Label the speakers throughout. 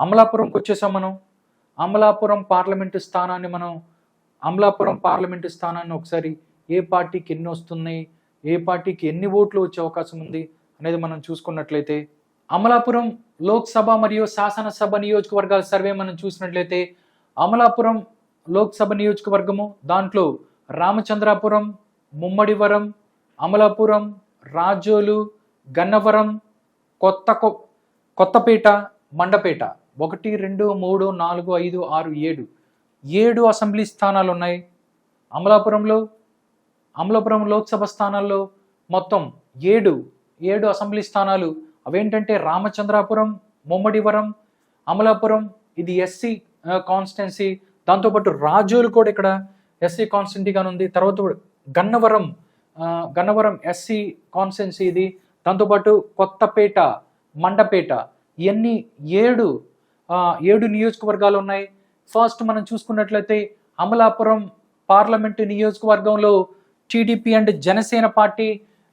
Speaker 1: అమలాపురంకి వచ్చేసాం మనం. అమలాపురం పార్లమెంటు స్థానాన్ని మనం అమలాపురం పార్లమెంటు స్థానాన్ని ఒకసారి ఏ పార్టీకి ఎన్ని వస్తున్నాయి ఏ పార్టీకి ఎన్ని ఓట్లు వచ్చే అవకాశం ఉంది అనేది మనం చూసుకున్నట్లయితే అమలాపురం లోక్సభ మరియు శాసనసభ నియోజకవర్గాల సర్వే మనం చూసినట్లయితే అమలాపురం లోక్సభ నియోజకవర్గము దాంట్లో రామచంద్రాపురం ముమ్మడివరం అమలాపురం రాజోలు గన్నవరం కొత్త కొ- కొత్తపేట మండపేట ఒకటి రెండు మూడు నాలుగు ఐదు ఆరు ఏడు. ఏడు అసెంబ్లీ స్థానాలు ఉన్నాయి అమలాపురంలో అమలాపురం లోక్సభ స్థానాల్లో మొత్తం ఏడు ఏడు అసెంబ్లీ స్థానాలు. అవేంటంటే రామచంద్రాపురం ముమ్మడివరం అమలాపురం ఇది ఎస్సీ కాన్స్టెన్సీ. దాంతోపాటు రాజోలు కూడా ఇక్కడ ఎస్సీ కాన్స్టెన్సీగా ఉంది. తర్వాత గన్నవరం గన్నవరం ఎస్సీ కాన్స్టెన్సీ ఇది. దాంతోపాటు కొత్తపేట మండపేట. ఇవన్నీ ఏడు ఏడు నియోజకవర్గాలు ఉన్నాయి. ఫస్ట్ మనం చూసుకున్నట్లయితే అమలాపురం పార్లమెంటు నియోజకవర్గంలో టీడీపీ అండ్ జనసేన పార్టీ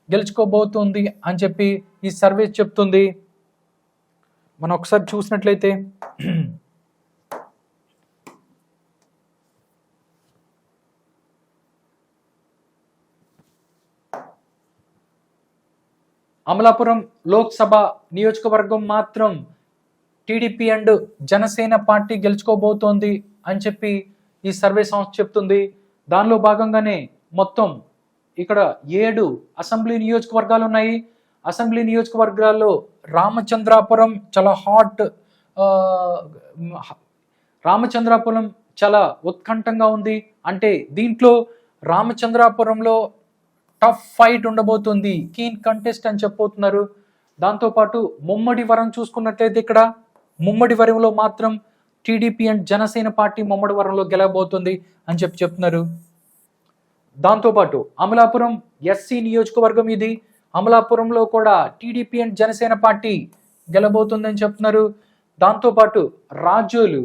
Speaker 1: గెలుచుకోబోతుంది అని చెప్పి ఈ సర్వే చెప్తుంది. మనం ఒకసారి చూసినట్లయితే అమలాపురం లోక్సభ నియోజకవర్గం మాత్రం టీడీపీ అండ్ జనసేన పార్టీ గెలుచుకోబోతోంది అని చెప్పి ఈ సర్వే సంస్థ చెప్తుంది. దానిలో భాగంగానే మొత్తం ఇక్కడ ఏడు అసెంబ్లీ నియోజకవర్గాలు ఉన్నాయి. అసెంబ్లీ నియోజకవర్గాల్లో రామచంద్రాపురం చాలా హాట్ రామచంద్రాపురం చాలా ఉత్కంఠంగా ఉంది. అంటే దీంట్లో రామచంద్రాపురంలో టఫ్ ఫైట్ ఉండబోతుంది. కీన్ కంటెస్ట్ అని చెప్పబోతున్నారు. దాంతోపాటు ముమ్మడి వరం చూసుకున్నట్లయితే ఇక్కడ ముమ్మడి వరంలో మాత్రం టీడీపీ అండ్ జనసేన పార్టీ ముమ్మడి వరంలో గెలవబోతుంది అని చెప్పి చెప్తున్నారు. దాంతోపాటు అమలాపురం ఎస్సీ నియోజకవర్గం ఇది. అమలాపురంలో కూడా టీడీపీ అండ్ జనసేన పార్టీ గెలబోతుందని చెప్తున్నారు. దాంతోపాటు రాజోలు.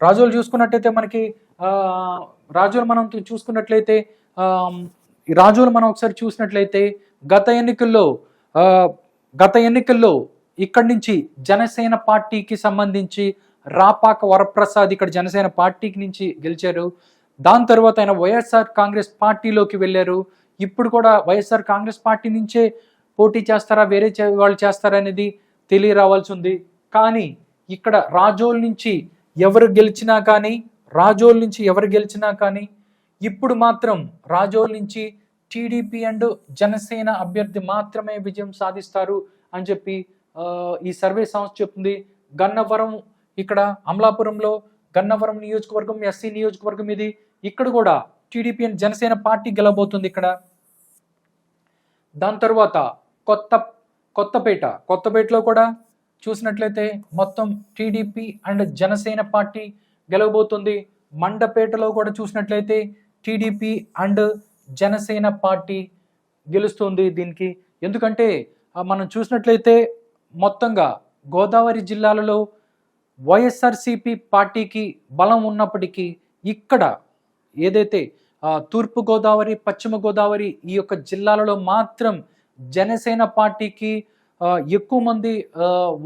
Speaker 1: రాజోలు చూసుకున్నట్టయితే మనకి రాజోలు మనం చూసుకున్నట్లయితే రాజోలు మనం ఒకసారి చూసినట్లయితే గత ఎన్నికల్లో గత ఎన్నికల్లో ఇక్కడి నుంచి జనసేన పార్టీకి సంబంధించి రాపాక వరప్రసాద్ ఇక్కడ జనసేన పార్టీకి నుంచి గెలిచారు. దాని తర్వాత ఆయన వైఎస్ఆర్ కాంగ్రెస్ పార్టీలోకి వెళ్ళారు. ఇప్పుడు కూడా వైఎస్ఆర్ కాంగ్రెస్ పార్టీ నుంచే పోటీ చేస్తారా వేరే వాళ్ళు చేస్తారా అనేది తెలియరావాల్సి ఉంది. కానీ ఇక్కడ రాజోల్ నుంచి ఎవరు గెలిచినా కానీ రాజోల్ నుంచి ఎవరు గెలిచినా కానీ ఇప్పుడు మాత్రం రాజోల్ నుంచి టీడీపీ అండ్ జనసేన అభ్యర్థి మాత్రమే విజయం సాధిస్తారు అని చెప్పి ఈ సర్వే సంస్థ చెప్తుంది గన్నవరం ఇక్కడ అమలాపురంలో గన్నవరం నియోజకవర్గం ఎస్సీ నియోజకవర్గం ఇది. ఇక్కడ కూడా టీడీపీ అండ్ జనసేన పార్టీ గెలబోతుంది ఇక్కడ. దాని తర్వాత కొత్త కొత్తపేట కొత్తపేటలో కూడా చూసినట్లయితే మొత్తం టీడీపీ అండ్ జనసేన పార్టీ గెలవబోతుంది. మండపేటలో కూడా చూసినట్లయితే టీడీపీ అండ్ జనసేన పార్టీ గెలుస్తుంది దీనికి. ఎందుకంటే మనం చూసినట్లయితే మొత్తంగా గోదావరి జిల్లాలలో వైఎస్ఆర్సిపి పార్టీకి బలం ఉన్నప్పటికీ ఇక్కడ ఏదైతే తూర్పు గోదావరి పశ్చిమ గోదావరి ఈ యొక్క జిల్లాలలో మాత్రం జనసేన పార్టీకి ఎక్కువ మంది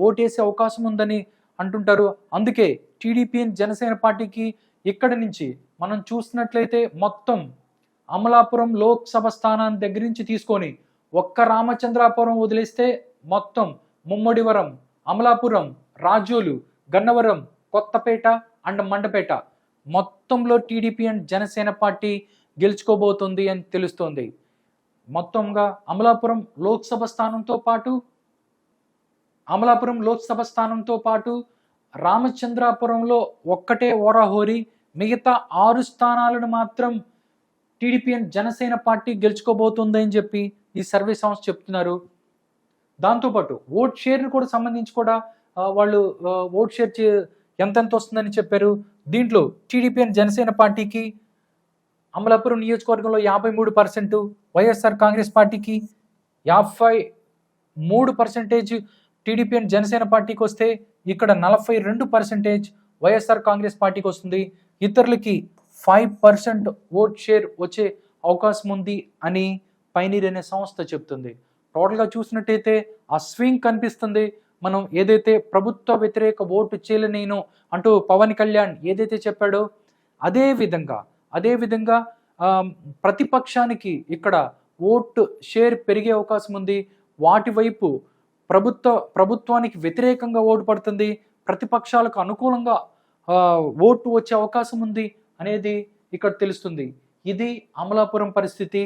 Speaker 1: ఓటేసే అవకాశం ఉందని అంటుంటారు. అందుకే టీడీపీ జనసేన పార్టీకి ఇక్కడ నుంచి మనం చూసినట్లయితే మొత్తం అమలాపురం లోక్సభ స్థానాన్ని దగ్గర నుంచి తీసుకొని ఒక్క రామచంద్రాపురం వదిలేస్తే మొత్తం ముమ్మడివరం అమలాపురం రాజోలు గన్నవరం కొత్తపేట అండ్ మండపేట. మొత్తంలో టీడీపీ అండ్ జనసేన పార్టీ గెలుచుకోబోతుంది అని తెలుస్తోంది. మొత్తంగా అమలాపురం లోక్సభ స్థానంతో పాటు అమలాపురం లోక్సభ స్థానంతో పాటు రామచంద్రాపురంలో ఒక్కటే ఓరాహోరి మిగతా ఆరు స్థానాలను మాత్రం టీడీపీ అండ్ జనసేన పార్టీ గెలుచుకోబోతుంది అని చెప్పి ఈ సర్వే సంస్థ చెప్తున్నారు. దాంతోపాటు ఓట్ షేర్ని కూడా సంబంధించి కూడా వాళ్ళు ఓట్ షేర్ చే ఎంతెంత వస్తుందని చెప్పారు. దీంట్లో టీడీపీ అండ్ జనసేన పార్టీకి అమలాపురం నియోజకవర్గంలో యాభై మూడు పర్సెంట్ వైఎస్ఆర్ కాంగ్రెస్ పార్టీకి యాభై మూడు పర్సెంటేజ్ టీడీపీ అండ్ జనసేన పార్టీకి వస్తే ఇక్కడ నలభై రెండు పర్సెంటేజ్ వైఎస్ఆర్ కాంగ్రెస్ పార్టీకి వస్తుంది. ఇతరులకి ఫైవ్ పర్సెంట్ ఓట్ షేర్ వచ్చే అవకాశం ఉంది అని పైనీర్ అనే సంస్థ చెప్తుంది. టోటల్గా చూసినట్టయితే ఆ స్వింగ్ కనిపిస్తుంది. మనం ఏదైతే ప్రభుత్వ వ్యతిరేక ఓటు చేయలేనేను అంటూ పవన్ కళ్యాణ్ ఏదైతే చెప్పాడో అదే విధంగా అదే విధంగా ప్రతిపక్షానికి ఇక్కడ ఓటు షేర్ పెరిగే అవకాశం ఉంది. వాటి వైపు ప్రభుత్వ ప్రభుత్వానికి వ్యతిరేకంగా ఓటు పడుతుంది. ప్రతిపక్షాలకు అనుకూలంగా ఓటు వచ్చే అవకాశం ఉంది అనేది ఇక్కడ తెలుస్తుంది. ఇది అమలాపురం పరిస్థితి.